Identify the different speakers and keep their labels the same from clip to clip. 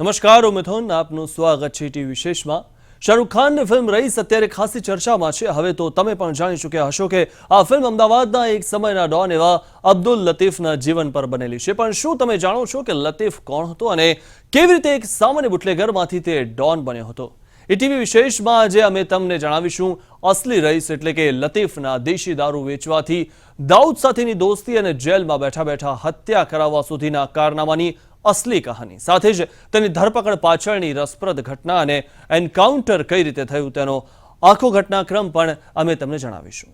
Speaker 1: નમસ્કાર, હું આપનું સ્વાગત છે ટીવી વિશેષમાં. શાહરૂખ ખાનની ફિલ્મ રઈસ અત્યારે ખાસી ચર્ચામાં છે. હવે તો તમે પણ જાણી ચૂક્યા હશો કે આ ફિલ્મ અમદાવાદના એક સમયના ડોન એવા અબ્દુલ લતીફના જીવન પર બનેલી છે. પણ શું તમે જાણો છો કે લતીફ કોણ હતો અને કેવી રીતે એક સામાન્ય બુટલેગરમાંથી તે ડોન બન્યો હતો? એ ટીવી વિશેષમાં આજે અમે તમને જણાવીશું અસલી રઈસ એટલે કે લતીફના દેશી દારૂ વેચવાથી દાઉદ સાથેની દોસ્તી અને જેલમાં બેઠા બેઠા હત્યા કરાવવા સુધીના કારનામાની અસલી કહાની. સાથે જ તેની ધરપકડ પાછળની રસપ્રદ ઘટના અને એન્કાઉન્ટર કઈ રીતે થયું તેનો આખો ઘટનાક્રમ પણ અમે તમને જણાવીશું.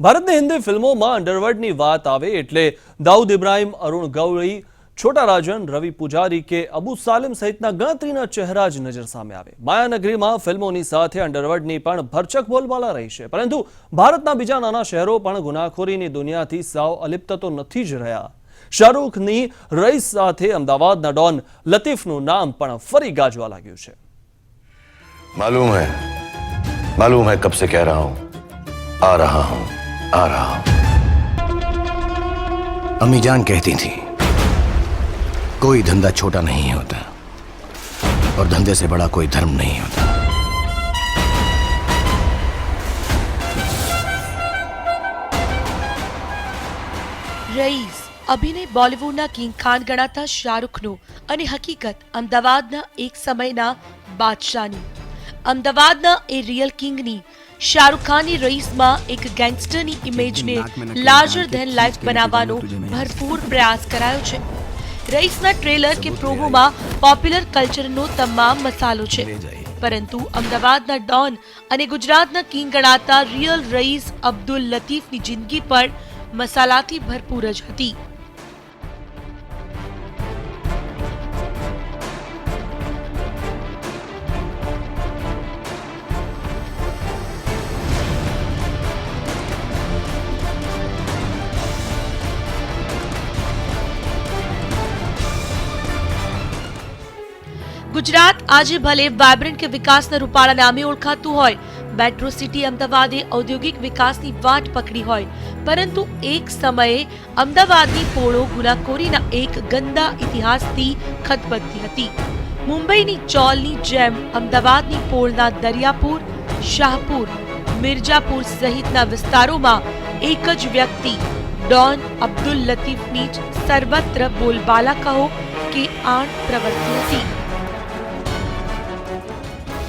Speaker 1: ભારતની હિન્દી ફિલ્મોમાં અંડરવર્લ્ડની વાત આવે એટલે દાઉદ ઇબ્રાહિમ, અરુણ ગૌરી છોટા રાજન રવિ પૂજારી કે અબુ સાલેમ સહિતના ગણતરીના ચહેરા જ નજર સામે આવે માયાનગરીમાં ફિલ્મોની સાથે અંડરવર્લ્ડની પણ ભરચક બોલબાલા રહી છે પરંતુ ભારતના બીજા નાના શહેરો પણ ગુનાખોરીની દુનિયાથી સાવ અલિપ્ત તો નથી જ રહ્યા શાહરૂખની રઈસ સાથે અમદાવાદના ડોન લતીફનું નામ પણ ફરી ગાજવા લાગ્યું છે
Speaker 2: मालूम है मालूम है कब से कह रहा हूं आ रहा हूं आ रहा हूं अम्मी जान कहती थी कोई धंधा छोटा नहीं होता और धंधे से बड़ा कोई धर्म नहीं होता
Speaker 3: રઈસ અભિનય બોલિવૂડના કિંગ ખાન ગણાતા શાહરૂખનું અને હકીકત અમદાવાદના એક સમયના બાદશાહની અમદાવાદના એ રિયલ કિંગની શાહરૂખ ખાનની રઈસમાં એક ગેંગસ્ટરની ઇમેજને લાર્જર ધેન લાઈફ બનાવવાનો ભરપૂર પ્રયાસ કરાયો છે રઈસના ટ્રેલર કે પ્રોમોમાં પોપ્યુલર કલ્ચરનો તમામ મસાલો છે. પરંતુ અમદાવાદના ડોન અને ગુજરાતના કિંગ ગણાતા રિયલ રઈસ અબ્દુલ લતીફની જિંદગી પણ મસાલાથી ભરપૂર જ હતી. ગુજરાત આજે ભલે વાયબ્રન્ટ કે વિકાસના રૂપાળા નામે ઓળખાતું હોય મેટ્રો સિટી અમદાવાદે ઔદ્યોગિક વિકાસની વાટ પકડી હોય, પરંતુ એક સમયે અમદાવાદની પોળો ગુનાખોરીના એક ગંદા ઇતિહાસથી ખતબદતી હતી. મુંબઈની ચોલની જેમ અમદાવાદની પોળના દરિયાપુર, શાહપુર મિર્જાપુર સહિતના વિસ્તારોમાં એક જ વ્યક્તિ, ડોન અબ્દુલ લતીફની જ સર્વત્ર બોલબાલા કહો કે આણ પ્રવૃત્તિ હતી.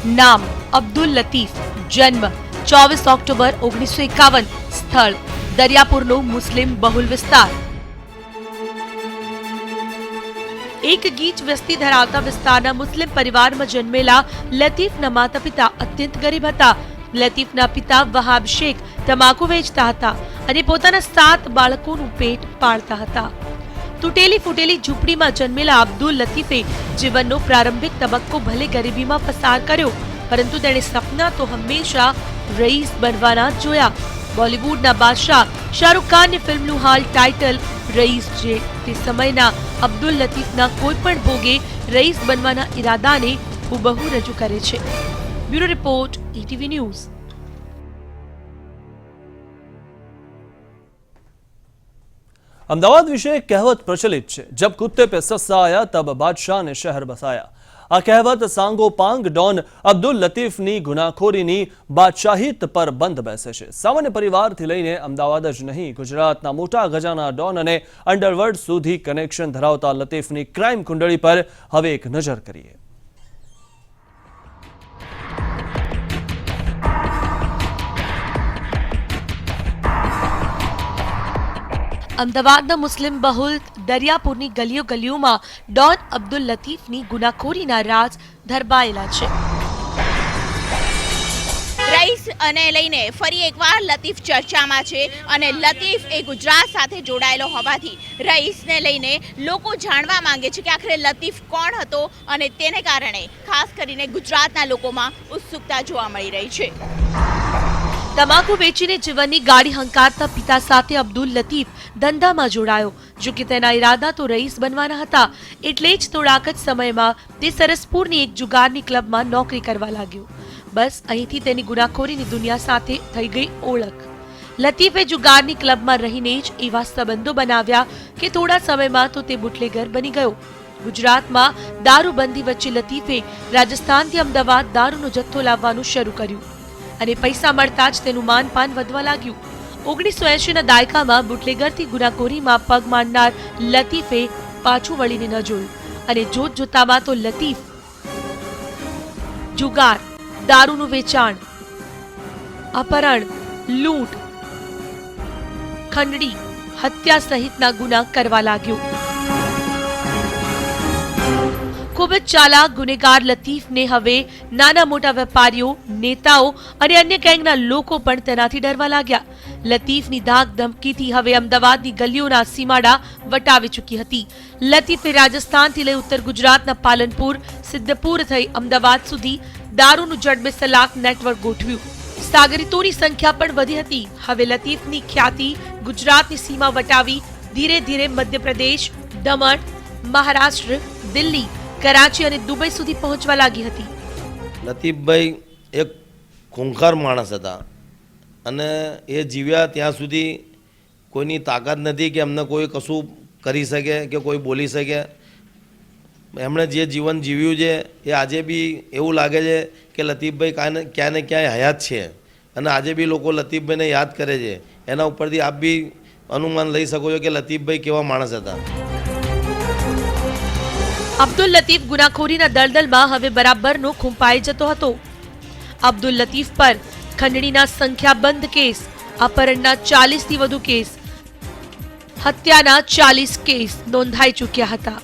Speaker 3: નામ અબ્દુલ લતીફ, જન્મ ચોવીસ ઓક્ટોબર ઓગણીસો એકાવન, સ્થળ દરિયાપુરનો મુસ્લિમ બહુલ વિસ્તાર. એક ગીચ વસ્તી ધરાવતા વિસ્તારના મુસ્લિમ પરિવારમાં જન્મેલા લતીફના માતા પિતા અત્યંત ગરીબ હતા. લતીફના પિતા વહાબ શેખ તમાકુ વેચતા હતા અને પોતાના સાત બાળકોનું પેટ પાળતા હતા. તૂટેલી ફૂટેલી ઝૂંપડીમાં જન્મેલા અબ્દુલ લતીફે જીવનનો પ્રારંભિક તબક્કો ભલે ગરીબીમાં પસાર કર્યો, પરંતુ તેણે સપના તો હંમેશા રઈસ બનવાના જોયા. બોલિવૂડના બાદશાહ શાહરૂખ ખાનની ફિલ્મનું હાલ ટાઇટલ રઈસ છે. તે સમયના અબ્દુલ લતીફના કોઈ પણ ભોગે રઈસ બનવાના ઈરાદાને હુબહુ રજૂ કરે છે. Bureau report ETV
Speaker 1: news. Ahmedabad વિશે એક કહેવત પ્રચલિત છે. જબ કુત્તે પે સસ્સા આયા, તબ બાદશાહને શહેર બસાયા. આ કહેવત સાંગો પાંગ ડોન અબ્દુલ લતીફની ગુનાખોરીની બાદશાહીત પર બંધ બેસે છે. સામાન્ય પરિવારથી લઈને અમદાવાદ જ નહીં, ગુજરાતના મોટા ગજાના ડોન અને અંડરવર્લ્ડ સુધી કનેક્શન ધરાવતા લતીફની ક્રાઇમ કુંડળી પર હવે એક નજર કરીએ.
Speaker 3: અમદાવાદના મુસ્લિમ બહુલ દરિયાપુરની ગલીઓ ગલીઓમાં ડોન અબ્દુલ લતીફની ગુનાખોરીના રાજ ધરબાયેલા છે.
Speaker 4: રઈસ અને લઈને ફરી એકવાર લતીફ ચર્ચામાં છે અને લતીફ એ ગુજરાત સાથે જોડાયેલો હોવાથી રઈસને લઈને લોકો જાણવા માંગે છે કે આખરે લતીફ કોણ હતો અને તેને કારણે ખાસ કરીને ગુજરાતના લોકોમાં ઉત્સુકતા જોવા મળી રહી છે.
Speaker 3: તમાકુ વેચીને જીવનની ગાડી હંકારતા પિતા સાથે અબ્દુલ લતીફ ધંધામાં જોડાયો. જો કે તેના ઈરાદા તો રઈસ બનવાના હતા, એટલે જ થોડાક જ સમયમાં તે સરસપુરની એક જુગારની ક્લબમાં નોકરી કરવા લાગ્યો. બસ, અહીંથી તેની ગુનાખોરીની દુનિયા સાથે થઈ ગઈ ઓળખ. લતીફે જુગારની ક્લબમાં રહીને જ એવા સંબંધો બનાવ્યા કે થોડા સમયમાં તો તે બુટલેગર બની ગયો. ગુજરાતમાં દારૂબંધી વચ્ચે લતીફે રાજસ્થાનથી અમદાવાદ દારૂનો જથ્થો લાવવાનું શરૂ કર્યું અને પૈસા મળતા જ તેનું માનપાન વધવા લાગ્યું. ઓગણીસો એંશીના દાયકામાં બુટલેગરથી ગુનાખોરીમાં પગ માંડનાર લતીફે પાછું વળીને ન જોયું અને જોત જોતામાં તો લતીફ જુગાર, દારૂનું વેચાણ, અપહરણ, લૂંટ, ખંડણી, હત્યા સહિતના ગુના કરવા લાગ્યો. ખૂબ જ ચાલાક ગુનેગાર લતીફને હવે નાના મોટા વેપારીઓ, નેતાઓ અને અન્ય ગેંગના લોકો પણ તેનાથી ડરવા લાગ્યા. લતીફની ધાક ધમકીથી હવે અમદાવાદની ગલીઓના સીમાડા વટાવી ચૂકી હતી. લતીફે રાજસ્થાનથી લઈ ઉત્તર ગુજરાતના પાલનપુર, સિદ્ધપુર થઈ અમદાવાદ સુધી દારૂનું જડબે સલાક નેટવર્ક ગોઠવ્યું. સાગરીતોની સંખ્યા પણ વધી હતી. હવે લતીફની ખ્યાતિ ગુજરાતની સીમા વટાવી ધીરે ધીરે મધ્યપ્રદેશ, દમણ, મહારાષ્ટ્ર, દિલ્હી, કરાચી અને દુબઈ સુધી પહોંચવા લાગી હતી.
Speaker 5: લતીફભાઈ એક ખૂંખાર માણસ હતા. અને એ જીવ્યા ત્યાં સુધી કોઈની તાકાત નથી કે એમને કોઈ કશું કરી શકે કે કોઈ બોલી શકે. એમણે જે જીવન જીવ્યું છે, એ આજે બી એવું લાગે છે કે લતીફભાઈ કાંઈ ક્યાં ને ક્યાંય હયાત છે. અને આજે બી લોકો લતીફભાઈને યાદ કરે છે. એના ઉપરથી આપ બી અનુમાન લઈ શકો છો કે લતીફભાઈ કેવા માણસ હતા.
Speaker 3: અબ્દુલ લતીફ ગુનાખોરીના દલદલમાં હવે બરાબરનો ખૂંપાઈ જતો હતો. અબ્દુલ લતીફ પર ખંડણીના સંખ્યાબંધ કેસ, અપહરણના ચાલીસથી વધુ કેસ, હત્યાના ચાલીસ કેસ નોંધાઈ ચૂક્યા હતા.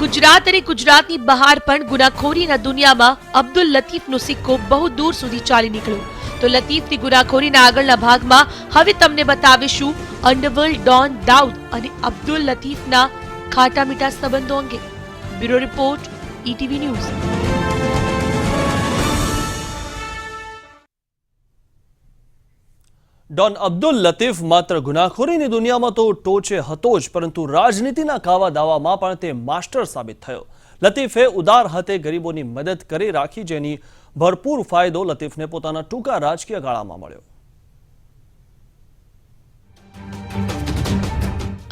Speaker 3: ગુજરાત અને ગુજરાતની બહાર પણ ગુનાખોરીના દુનિયામાં અબ્દુલ લતીફનો સિક્કો બહુ દૂર સુધી ચાલી નીકળ્યો. તો લતીફની ગુનાખોરીના આગળના ભાગમાં હવે તમને બતાવીશું અંડરવર્લ્ડ ડોન, દાઉદ અને અબ્દુલ લતીફના ખાટા મીઠા સંબંધો અંગે. Bureau report ETV news.
Speaker 1: Don Abdul Latif માત્ર ગુનાખોરીની દુનિયામાં તો ટોચે હતો જ, પરંતુ રાજનીતિના કાવા દાવામાં પણ તે માસ્ટર સાબિત થયો. લતીફે ઉદાર હાથે ગરીબોની મદદ કરી રાખી, જેની ભરપૂર ફાયદો લતીફને પોતાના ટૂંકા રાજકીય ગાળામાં મળ્યો.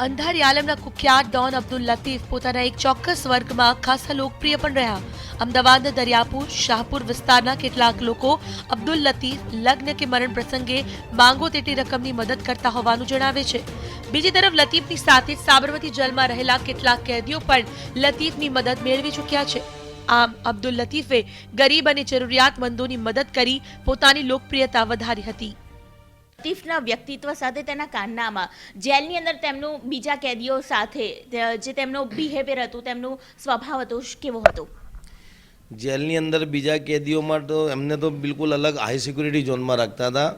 Speaker 3: અંધારી આલમના કુખ્યાત ડોન અબ્દુલ લતીફ પોતાના એક ચોક્કસ વર્ગમાં ખાસા લોકપ્રિય પણ રહ્યા. અમદાવાદના દરિયાપુર, શાહપુર વિસ્તારના કેટલાક લોકો અબ્દુલ લતીફ લગ્ન કે મરણ પ્રસંગે માંગો તેટલી રકમની મદદ કરતા હોવાનું જણાવે છે. બીજી તરફ લતીફની સાથે સાબરમતી જેલમાં રહેલા કેટલાક કેદીઓ પણ લતીફની મદદ મેળવી ચૂક્યા છે. આમ અબ્દુલ લતીફે ગરીબ અને જરૂરિયાતમંદોની મદદ કરી પોતાની લોકપ્રિયતા વધારી હતી.
Speaker 4: લતીફના વ્યક્તિત્વ સાથે તેના કાનનામાં. જેલની અંદર તેમનું બીજા કેદીઓ સાથે જે તેમનો બિહેવિયર હતું, તેમનું સ્વભાવ હતો કેવો હતો?
Speaker 5: જેલની અંદર બીજા કેદીઓમાં તો એમને તો બિલકુલ અલગ હાઈ સિક્યુરિટી ઝોનમાં રાખતા હતા.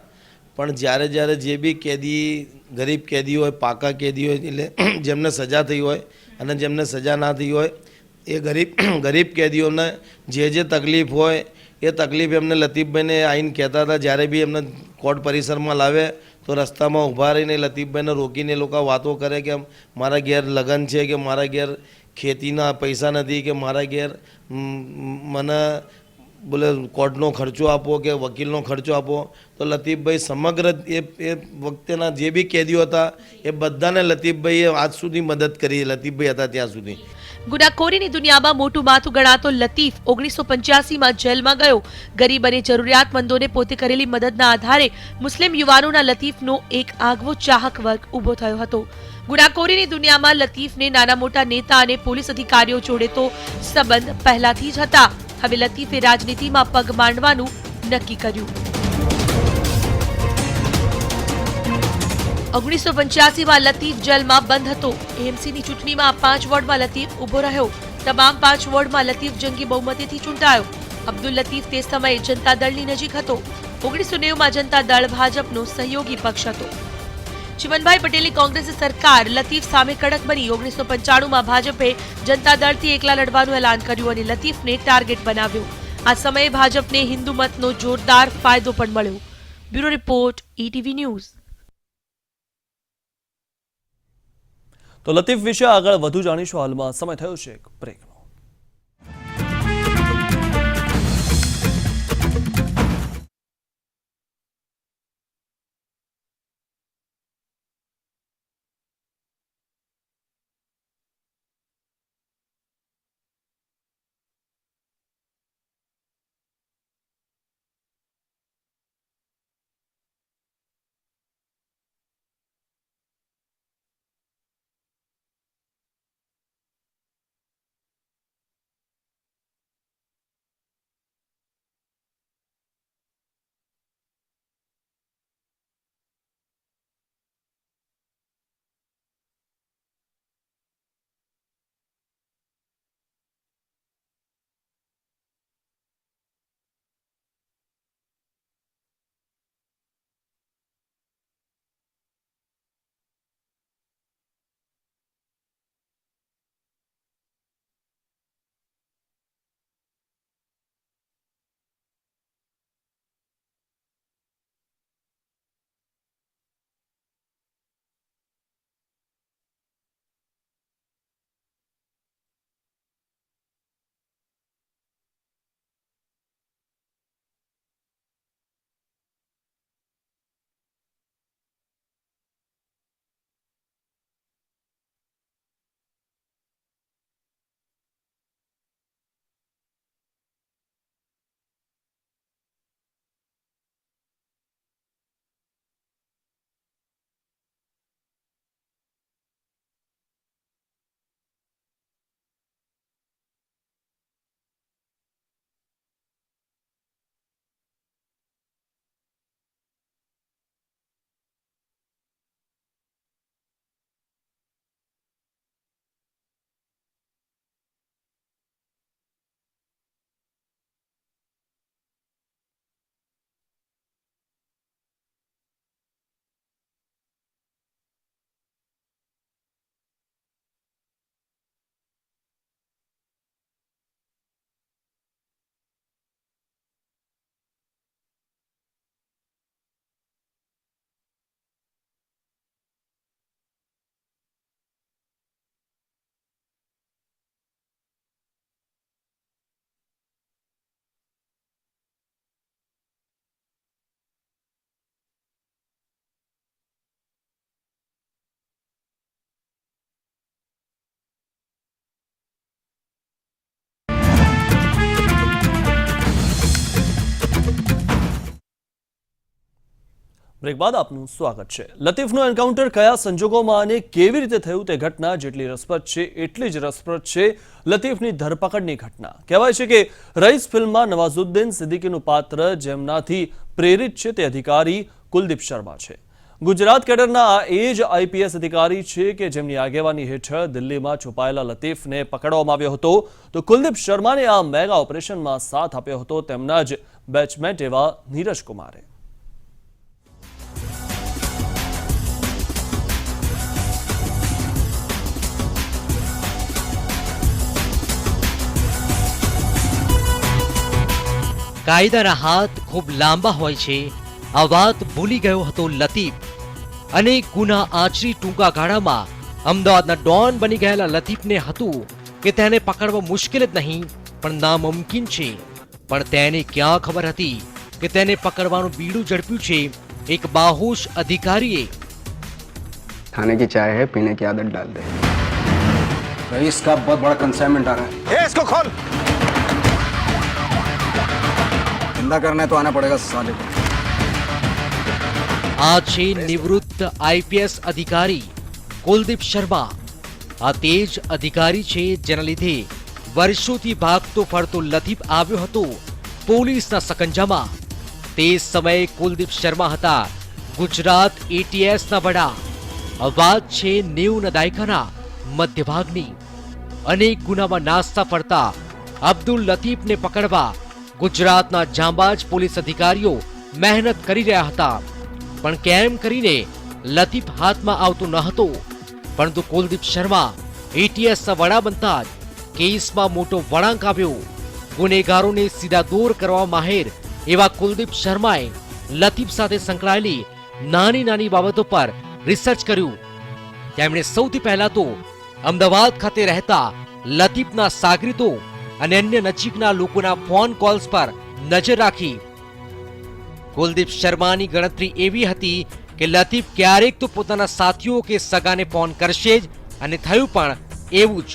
Speaker 5: પણ જ્યારે જ્યારે જે બી કેદી, ગરીબ કેદી હોય, પાકા કેદી હોય, એટલે જેમને સજા થઈ હોય અને જેમને સજા ના થઈ હોય, એ ગરીબ ગરીબ કેદીઓને જે જે તકલીફ હોય એ તકલીફ એમને લતીફભાઈને આવીને કહેતા હતા, જ્યારે બી એમને કોર્ટ પરિસરમાં લાવે તો રસ્તામાં ઊભા રહીને લતીફભાઈને રોકીને લોકો વાતો કરે કે મારા ઘેર લગ્ન છે કે મારા ઘેર ખેતીના પૈસા નથી કે મારા ઘેર મને બોલે કોર્ટનો ખર્ચો આપો કે વકીલનો ખર્ચો આપો. તો લતીફભાઈ સમગ્ર એ એ વખતેના જે બી કેદીઓ હતા એ બધાને લતીફભાઈએ આજ સુધી મદદ કરી. લતીફભાઈ હતા ત્યાં સુધી.
Speaker 3: ગુનાખોરીની દુનિયામાં મોટું માથું ગણાતો લતીફ ઓગણીસો પંચ્યાસીમાં જેલમાં ગયો. ગરીબ અને જરૂરિયાતમંદોને પોતે કરેલી મદદના આધારે મુસ્લિમ યુવાનોના લતીફનો એક આગવો ચાહક વર્ગ ઊભો થયો હતો. ગુનાખોરીની દુનિયામાં લતીફને નાના મોટા નેતા અને પોલીસ અધિકારીઓ જોડે તો સંબંધ પહેલાથી જ હતા. હવે લતીફે રાજનીતિમાં પગ માંડવાનું નક્કી કર્યું. ઓગણીસો પંચ્યાસીમાં લતીફ જેલમાં બંધ હતો. એએમસીની ચૂંટણીમાં પાંચ વોર્ડમાં લતીફ ઊભો રહ્યો. તમામ પાંચ વોર્ડમાં લતીફ જંગી બહુમતીથી ચૂંટાયો. અબ્દુલ લતીફ તે સમયે જનતા દળની નજીક હતો. ઓગણીસો નેવુંમાં જનતા દળ ભાજપનો સહયોગી પક્ષ હતો. ચિમનભાઈ પટેલની કોંગ્રેસ સરકાર લતીફ સામે કડક બની. ઓગણીસો પંચાણુંમાં ભાજપે જનતા દળથી એકલા લડવાનું એલાન કર્યું અને લતીફને ટાર્ગેટ બનાવ્યો. આ સમયે ભાજપને હિન્દુ મતનો જોરદાર ફાયદો પણ મળ્યો. Bureau report, ETV news.
Speaker 1: તો લતીફ વિશે આગળ વધુ જાણીશું હાલમાં. સમય થયો છે એક બ્રેકનો બ્રેક બાદ આપનું સ્વાગત છે. લતીફનું એન્કાઉન્ટર કયા સંજોગોમાં અને કેવી રીતે થયું તે ઘટના? જેટલી રસપ્રદ છે, એટલી જ રસપ્રદ છે લતીફની ધરપકડની ઘટના. કહેવાય છે કે રઈસ ફિલ્મમાં નવાઝુદ્દીન સિદ્દીકીનું પાત્ર જેમનાથી પ્રેરિત છે તે અધિકારી કુલદીપ શર્મા છે. ગુજરાત કેડરના આ એ જ આઈપીએસ અધિકારી છે કે જેમની આગેવાની હેઠળ દિલ્હીમાં છુપાયેલા લતીફને પકડવામાં આવ્યો હતો. તો કુલદીપ શર્માને આ મેગા ઓપરેશનમાં સાથ આપ્યો હતો તેમના જ બેચમેટ એવા નીરજ કુમારે.
Speaker 6: કાયદાના હાથ ખૂબ લાંબા હોય છે આ વાત ભૂલી ગયો હતો લતીફ અનેક ગુના આચરી ટૂંકા ગાળામાં અમદાવાદના ડોન બની ગયેલા લતીફને હતું કે તેને પકડવા મુશ્કેલ જ નહીં પણ નામુમકિન છે પણ તેને ક્યાં ખબર હતી કે તેને પકડવાનું બીડું ઝડપ્યું છે એક બાહોશ અધિકારીએ
Speaker 7: खाने की चाय है पीने की आदत डाल दे रईस का बहुत बड़ा कंसाइनमेंट आ रहा है इसको खोल धंधा करना है तो आना पड़ेगा साले को
Speaker 6: આ છે નિવૃત્ત આઈપીએસ અધિકારી કુલદીપ શર્મા આ તે જ અધિકારી છે જેના લીધે વર્ષોથી ભાગતો ફરતો લતીફ આવ્યો હતો પોલીસના સકંજામાં તે સમયે કુલદીપ શર્મા હતા ગુજરાત એટીએસના વડા આ વાત છે નેવુંના દાયકાના મધ્યભાગની અનેક ગુનામાં નાસ્તા ફરતા અબ્દુલ લતીફને પકડવા ગુજરાતના જાંબાજ પોલીસ અધિકારીઓ મહેનત કરી રહ્યા હતા. પણ કેમ કરીને લતીફ હાથમાં આવતો ન હતો? પરંતુ કુલદીપ શર્મા, એટીએસના વડા બનતા જ કેસમાં મોટો વળાંક આવ્યો. ગુનેગારોને સીધા દૂર કરવા માહેર એવા કુલદીપ શર્માએ લતીફ સાથે સંકળાયેલી નાની નાની બાબતો પર રિસર્ચ કર્યું. તેમણે સૌથી પહેલા તો અમદાવાદ ખાતે રહેતા લતીફના સાગરીતો અને અન્ય નજીકના લોકોના ફોન કોલ્સ પર નજર રાખી. કુલદીપ શર્માની ગણતરી એવી હતી કે લતીફ ક્યારેક તો પોતાના સાથીઓ કે સગાને ફોન કરશે જ અને થયું પણ એવું જ.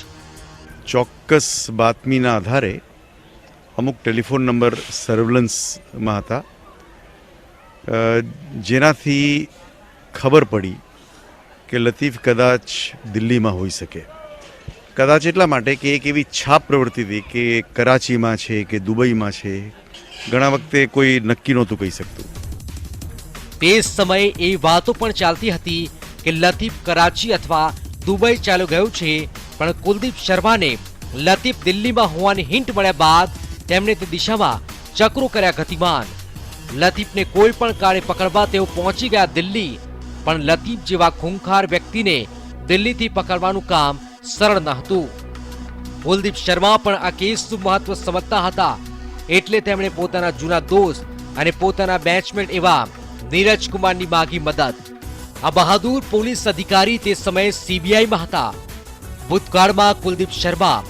Speaker 8: ચોક્કસ બાતમીના આધારે અમુક ટેલિફોન નંબર સર્વેલન્સમાં હતા. જેનાથી ખબર પડી કે લતીફ કદાચ દિલ્હીમાં હોઈ શકે. કદાચ એટલા માટે કે એક એવી છાપ પ્રવૃત્તિ હતી કે કરાચીમાં છે કે દુબઈમાં છે, ઘણા વખતે કોઈ નક્કી નહોતું કહી શકતું.
Speaker 6: તે સમયે એ વાતો પણ ચાલતી હતી કે લતીફ કરાચી અથવા દુબઈ ચાલ્યો ગયો છે, પણ કુલદીપ શર્માને લતીફ દિલ્હીમાં હોવાની હિન્ટ મળ્યા બાદ તેમણે તે દિશામાં ચક્રો કર્યા ગતિમાન. લતીફને કોઈ પણ કાળે પકડવા તેઓ પહોંચી ગયા દિલ્હી, પણ લતીફ જેવા ખૂંખાર વ્યક્તિને દિલ્હીથી પકડવાનું કામ સરળ ન હતું. કુલદીપ શર્મા પણ આ કેસનું મહત્વ સમજતા હતા. એટલે તેમણે પોતાના જૂના દોસ્ત અને પોતાના બેચમેટ એવા નીરજ કુમારની માગી મદદ. આ બહાદુર પોલીસ અધિકારી તે સમયે સીબીઆઈમાં હતા. ભૂતકાળમાં કુલદીપ શર્મા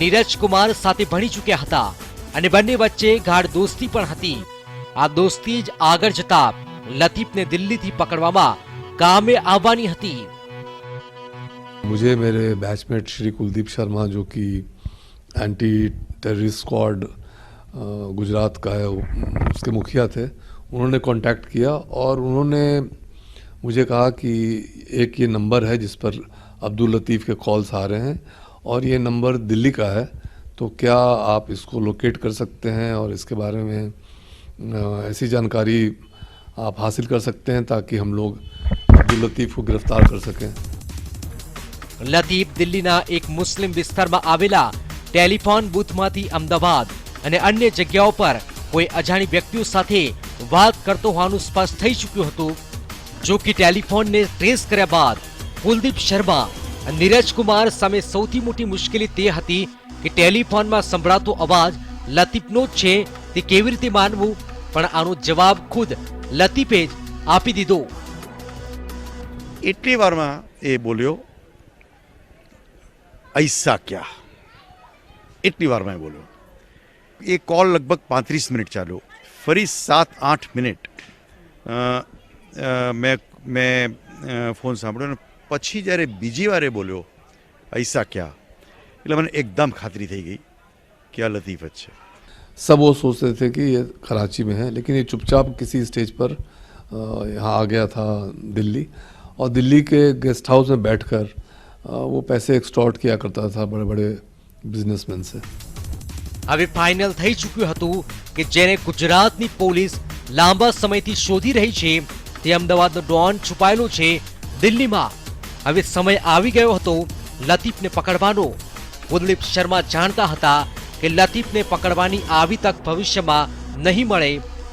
Speaker 6: નીરજ કુમાર સાથે ભણી ચૂક્યા હતા અને બંને વચ્ચે ગાઢ દોસ્તી પણ હતી. આ દોસ્તી જ આગળ જતા લતીફને દિલ્હીથી પકડવામાં કામે આવવાની હતી.
Speaker 9: मुझे मेरे बैचमेट श्री कुलदीप शर्मा, जो कि एंटी टेररिस्ट स्क्वाड गुजरात का है उसके मुखिया थे, उन्होंने कांटेक्ट किया और उन्होंने मुझे कहा कि एक ये नंबर है जिस पर अब्दुल लतीफ़ के कॉल्स आ रहे हैं और ये नंबर दिल्ली का है तो क्या आप इसको लोकेट कर सकते हैं और इसके बारे में ऐसी जानकारी आप हासिल कर सकते हैं ताकि हम लोग अब्दुल लतीफ़ को गिरफ़्तार कर सकें?
Speaker 6: લતીફ દિલ્હીના એક મુસ્લિમ વિસ્તારમાં આવેલા ટેલિફોન બૂથમાંથી અમદાવાદ અને અન્ય જગ્યાઓ પર કોઈ અજાણી વ્યક્તિઓ સાથે વાત કરતો હોવાનું સ્પષ્ટ થઈ ચૂક્યું હતું. જો કે ટેલિફોનને ટ્રેસ કર્યા બાદ કુલદીપ શર્મા અને નીરજ કુમાર સામે સૌથી મોટી મુશ્કેલી તે હતી કે ટેલિફોનમાં સંભળાતો અવાજ લતીફનો જ છે, તે કેવી રીતે માનવું? પણ આનો જવાબ ખુદ લતીફે જ આપી દીધો.
Speaker 8: એટલી વારમાં એ બોલ્યો ऐसा क्या એટલી વારમાં એ બોલ્યો એ કોલ લગભગ પાંત્રીસ મિનિટ ચાલ્યો ફરી સાત આઠ મિનિટ અ, અ, મેં મેં અ, ફોન સાંભળ્યો અને પછી જ્યારે બીજી વાર એ બોલ્યો ऐसा क्या એટલે મને એકદમ ખાતરી થઈ ગઈ કે આ લતીફ જ છે
Speaker 9: सब वो सोचते थे कि ये कराची में है लेकिन ये चुपचाप किसी स्टेज पर अ, यहाँ आ गया था दिल्ली और दिल्ली के गेस्ट हाउस में बैठकर अ, वो पैसे एक्सटॉर्ट किया करता था बड़े बड़े बिजनेसमैन से
Speaker 6: હવે ફાઇનલ થઈ ચૂક્યું હતું કે જેને ગુજરાતની પોલીસ લાંબા સમયથી શોધી રહી છે તે અમદાવાદનો ડોન છુપાયેલો છે દિલ્હીમાં હવે સમય આવી ગયો હતો લતીફને પકડવાનો કુલદીપ શર્મા જાણતા હતા કે લતીફને પકડવાની આવી તક ભવિષ્યમાં નહીં મળે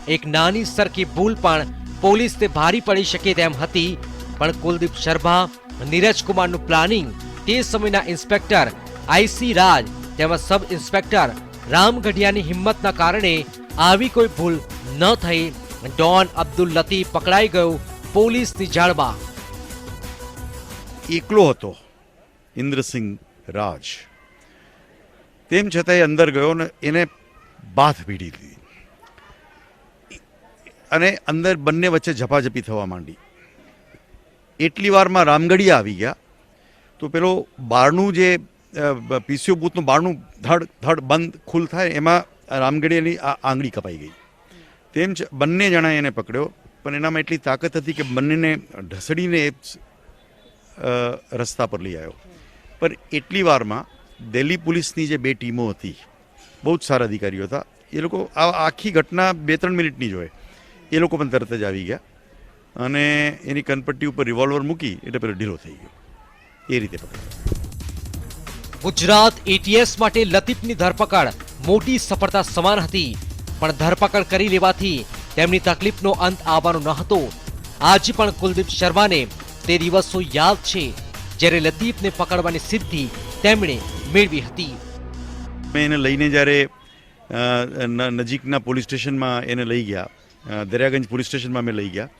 Speaker 6: એક નાની સરખી ભૂલ પણ પોલીસને ભારી પડી શકે તેમ હતી પણ કુલદીપ શર્મા નીરજ કુમારનું પ્લાનિંગ તે સમયના ઇન્સ્પેક્ટર આઈસી રાજ તેમજ સબ ઇન્સ્પેક્ટર રામ ગઢિયાની હિંમતના કારણે આવી કોઈ ભૂલ ન થઈ ડોન અબ્દુલ લતીફ પકડાઈ ગયો પોલીસની જાળમાં.
Speaker 8: એકલો હતો ઇન્દ્રસિંહ રાજ. તેમ છતાં અંદર ગયો ને એને બાથ ભીડી દીધી અને અંદર બંને વચ્ચે ઝપાઝપી થવા માંડી. એટલી વારમાં રામગઢિયા આવી ગયા. તો પેલો બારણું જે પીસીઓ બૂથનું બારણું ધડ ધડ બંધ ખુલ થાય, એમાં રામગઢિયાની આ આંગળી કપાઈ ગઈ. તેમ જ બંને જણાએ એને પકડ્યો, પણ એનામાં એટલી તાકાત હતી કે બંનેને ઢસડીને એ રસ્તા પર લઈ આવ્યો. પણ એટલી વારમાં દિલ્હી પોલીસની જે બે ટીમો હતી, બહુ જ સારા અધિકારીઓ હતા, એ લોકો આ આખી ઘટના બે ત્રણ મિનિટની જ હોય, એ લોકો પણ તરત જ આવી ગયા. અને એની કનપટ્ટી ઉપર રિવોલ્વર મૂકી એટલે પેલો ઢીલો થઈ ગયો. એ રીતે પકડ્યો
Speaker 6: ગુજરાત એટીએસ માટે લતીફની ધરપકડ. મોટી સફળતા સમાન હતી પણ ધરપકડ કરી લેવાથી તેમની તકલીફનો અંત આવવાનો ન હતો. આજે પણ કુલદીપ શર્માને તે દિવસો યાદ છે જ્યારે લતીફને પકડવાની સિદ્ધિ તેમણે મેળવી હતી.
Speaker 8: મેં એને લઈને જ્યારે નજીકના પોલીસ સ્ટેશનમાં એને લઈ ગયા દરિયાગંજ પોલીસ સ્ટેશનમાં મેં લઈ ગયા.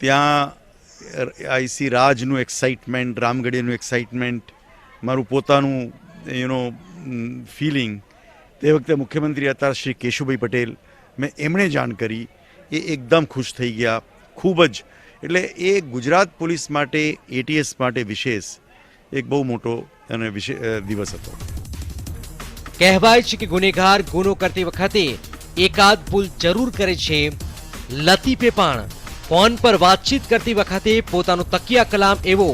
Speaker 8: ત્યાં આઈસી રાજનું એક્સાઇટમેન્ટ રામગઢીનું એક્સાઇટમેન્ટ મારું પોતાનું યુનો ફિલિંગ તે વખતે મુખ્યમંત્રી હતા શ્રી કેશુભાઈ પટેલ. મેં એમણે જાણ કરી. એ એકદમ ખુશ થઈ ગયા. ખૂબ જ. એટલે એ ગુજરાત પોલીસ માટે એટીએસ માટે વિશેષ એક બહુ મોટો અને દિવસ હતો.
Speaker 6: કહેવાય છે કે ગુનેગાર ગુનો કરતી વખતે એકાદ ભૂલ જરૂર કરે છે. લતીફે પણ ફોન પર વાતચીત કરતી વખતે પોતાનો તકિયા કલામ એવો,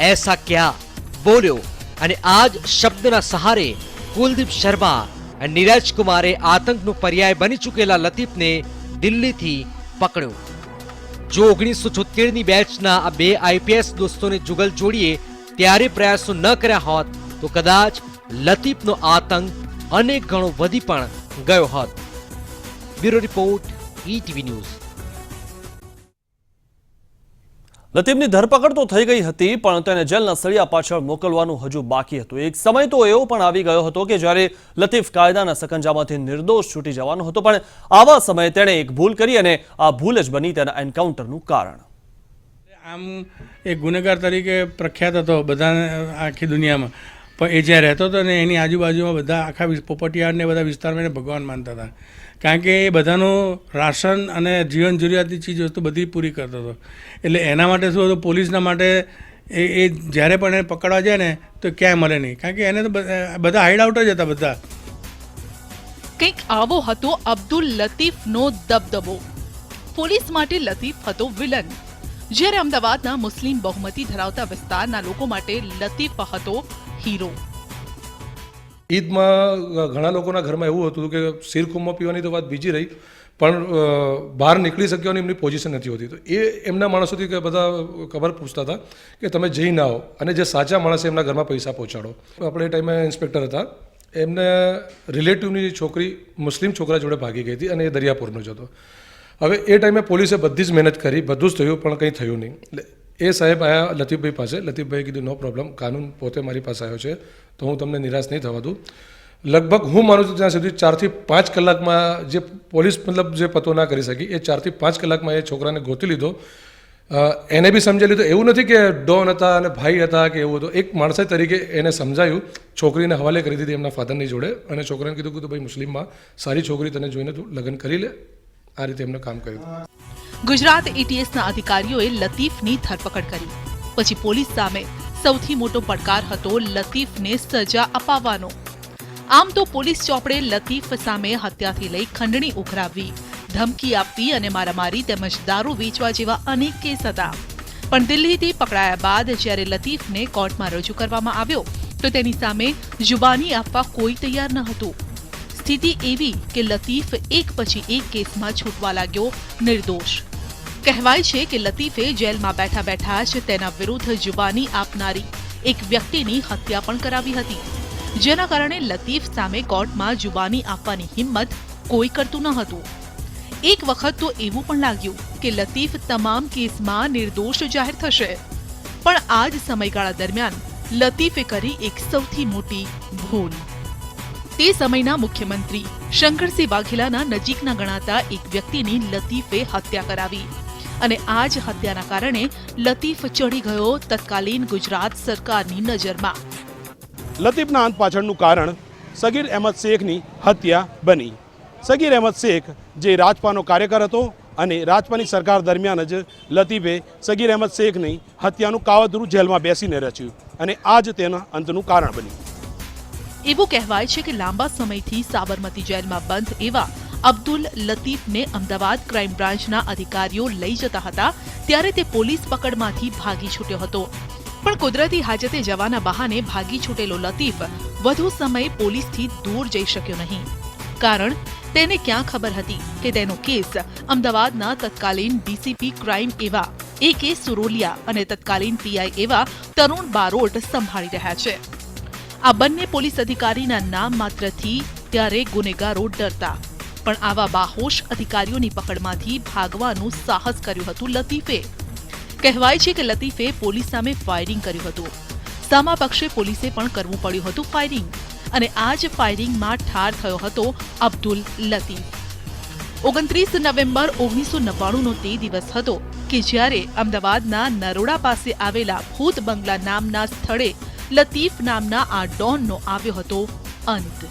Speaker 6: એસા ક્યા? બોલ્યો અને આ જ શબ્દના સહારે કુલદીપ શર્મા અને નીરજ કુમારે આતંકનો પર્યાય બની ચૂકેલા લતીફને દિલ્હીથી પકડ્યો. જો ઓગણીસો છોતેરની બેચના આ બે આઈપીએસ દોસ્તોને જુગલ જોડીએ ત્યારે પ્રયાસો ન કર્યા હોત, તો કદાચ લતીફનો આતંક અનેક ગણો વધી પણ ગયો હોત. Bureau report ETV news.
Speaker 1: લતીફની ધરપકડ તો થઈ ગઈ હતી પણ તેને જેલના સળિયા પાછળ મોકલવાનું હજુ બાકી હતું. એક સમય તો એવો પણ આવી ગયો હતો કે જ્યારે લતીફ કાયદાના સકંજામાંથી નિર્દોષ છૂટી જવાનો હતો પણ આવા સમયે તેણે એક ભૂલ કરી અને આ ભૂલ જ બની તેના એન્કાઉન્ટરનું કારણ.
Speaker 10: આમ એક ગુનેગાર તરીકે પ્રખ્યાત હતો બધા આખી દુનિયામાં. પણ એ જ્યાં રહેતો હતો ને એની આજુબાજુમાં બધા આખા પોપટિયાળ ને બધા વિસ્તારમાં એને ભગવાન માનતા હતા. કારણ કે એ બધાનું રાશન અને જીવન જરૂરિયાતની ચીજ વસ્તુ બધી પૂરી કરતો હતો. એટલે એના માટે શું હતું, પોલીસના માટે એ એ જ્યારે પણ એને પકડવા જાય ને, તો ક્યાંય મળે નહીં. કારણ કે એને તો બધા હાઈડ આઉટ જ હતા બધા.
Speaker 11: કંઈક આવો હતો અબ્દુલ લતીફનો દબદબો. પોલીસ માટે લતીફ હતો વિલન. જ્યારે અમદાવાદના મુસ્લિમ બહુમતી ધરાવતા વિસ્તારના લોકો માટે લતીફ હતો હીરો.
Speaker 12: ઈદમાં ઘણા લોકોના ઘરમાં એવું હતું કે શીરખુમો પીવાની તો વાત બીજી રહી, પણ બહાર નીકળી શક્યાની એમની પોઝિશન નથી હોતી. તો એ એમના માણસોથી કે બધા ખબર પૂછતા હતા કે તમે જઈ ના આવો અને જે સાચા માણસ એમના ઘરમાં પૈસા પહોંચાડો. આપણે એ ટાઈમે ઇન્સ્પેક્ટર હતા. એમને રિલેટિવની છોકરી મુસ્લિમ છોકરા જોડે ભાગી ગઈ હતી અને એ દરિયાપુરનો જ હતો. હવે એ ટાઈમે પોલીસે બધી જ મહેનત કરી, બધું જ થયું, પણ કંઈ થયું નહીં. એટલે એ સાહેબ આવ્યા લતીફભાઈ પાસે. લતીફભાઈએ કીધું, નો પ્રોબ્લેમ કાનૂન પોતે મારી પાસે આવ્યો છે, તો હું તમને નિરાશ નહીં થવા દઉં. લગભગ હું માનું છું ત્યાં સુધી ચારથી પાંચ કલાકમાં જે પોલીસ મતલબ જે પતો ના કરી શકી, એ ચારથી પાંચ કલાકમાં એ છોકરાને ગોતી લીધો. એને બી સમજાવી લીધો. એવું નથી કે ડોન હતા અને ભાઈ હતા કે એવું હતું. એક માણસ તરીકે એને સમજાયું, છોકરીને હવાલે કરી દીધી એમના ફાધરની જોડે અને છોકરાને કીધું કે તું ભાઈ મુસ્લિમમાં, સારી છોકરી તને જોઈને તું લગ્ન કરી લે. આ રીતે એમને કામ કર્યું.
Speaker 11: ગુજરાત એટીએસના અધિકારીઓએ લતીફની ધરપકડ કરી. પછી પોલીસ સામે સૌથી મોટો પડકાર હતો લતીફને સજા અપાવવાનો. આમ તો પોલીસ ચોપડે લતીફ સામે હત્યાથી લઈ ખંડણી ઉઘરાવવી ધમકી આપવી અને મારામારી તેમજ દારૂ વેચવા જેવા અનેક કેસ હતા. પણ દિલ્હીથી પકડાયા બાદ જ્યારે લતીફને કોર્ટમાં રજૂ કરવામાં આવ્યો, તો તેની સામે જુબાની આપવા કોઈ તૈયાર ન હતું. સ્થિતિ એવી કે લતીફ એક પછી એક કેસમાં છૂટવા લાગ્યો નિર્દોષ. કહેવાય છે કે લતીફે જેલમાં બેઠા બેઠા જ તેના વિરુદ્ધ જુબાની આપનારી એક વ્યક્તિની હત્યા પણ કરાવી હતી. જેના કારણે લતીફ સામે કોર્ટમાં જુબાની આપવાની હિંમત કોઈ કરતું ન હતું. એક વખત તો એવું પણ લાગ્યું કે લતીફ તમામ કેસમાં નિર્દોષ જાહેર થશે. પણ આ જ સમયગાળા દરમિયાન લતીફે કરી એક સૌથી મોટી ભૂલ. તે સમયના મુખ્યમંત્રી શંકરસિંહ વાઘેલાના નજીકના ગણાતા એક વ્યક્તિની લતીફે હત્યા કરાવી. અને આ જ હત્યાના કારણે લતીફ ચડી ગયો તત્કાલીન ગુજરાત સરકારની નજરમાં.
Speaker 13: લતીફના અંત પાછળનું કારણ સગીર અહેમદ શેખની હત્યા બની. સગીર અહેમદ શેખ જે રાજપાનો કાર્યકર હતો અને રાજપાની સરકાર દરમિયાન જ લતીફે સગીર અહેમદ શેખની હત્યાનું કાવતરું જેલમાં બેસીને રચ્યું અને આ જ તેના અંતનું કારણ બન્યું.
Speaker 11: એવું કહેવાય છે કે લાંબા સમયથી સાબરમતી જેલમાં બંધ એવા અબ્દુલ લતીફને અમદાવાદ ક્રાઇમ બ્રાન્ચના અધિકારીઓ લઈ જતા હતા, ત્યારે તે પોલીસ પકડમાંથી ભાગી છૂટ્યો હતો. પણ કુદરતી હાજતે જવાના બહાને ભાગી છૂટેલો લતીફ વધુ સમય પોલીસથી દૂર જઈ શક્યો નહીં. કારણ, તેને ક્યાં ખબર હતી કે તેનો કેસ અમદાવાદના તત્કાલીન ડીસીપી ક્રાઇમ એવા એ કે સુરોલિયા અને તત્કાલીન પીઆઈ એવા તરુણ બારોટ સંભાળી રહ્યા છે. આ બંને પોલીસ અધિકારીના નામ માત્રથી ત્યારે ગુનેગારો ડરતા પણ આવા બાહોશ અધિકારીઓની પકડમાંથી ભાગવાનું સાહસ કર્યું હતું લતીફે. કહેવાય છે કે લતીફે પોલીસ સામે ફાયરિંગ કર્યું હતું. સામા પક્ષે પોલીસે પણ કરવું પડ્યું હતું ફાયરિંગ અને આ જ ફાયરિંગમાં ઠાર થયો હતો અબ્દુલ લતીફ. ઓગણત્રીસ નવેમ્બર ઓગણીસો નવ્વાણુંનો તે દિવસ હતો કે જ્યારે અમદાવાદના નરોડા પાસે આવેલા ભૂત બંગલા નામના સ્થળે લતીફ નામના આ ડોનનો આવ્યો હતો અંત.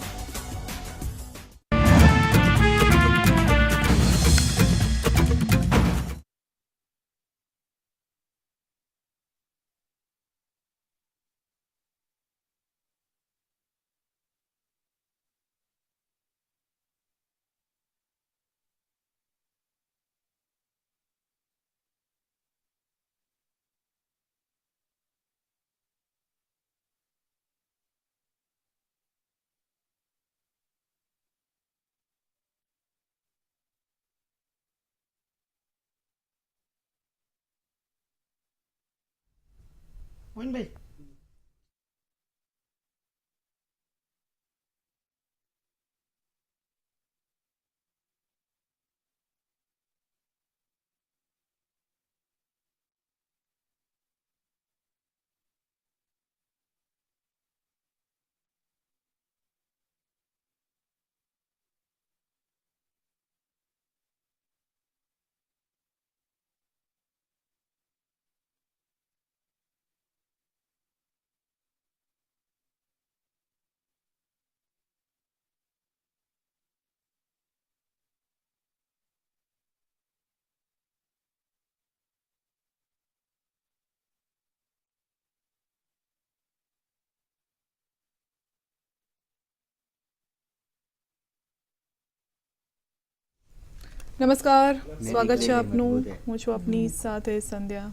Speaker 14: મોહનભાઈ નમસ્કાર. સ્વાગત છે આપનું. હું છું આપની સાથે સંધ્યા.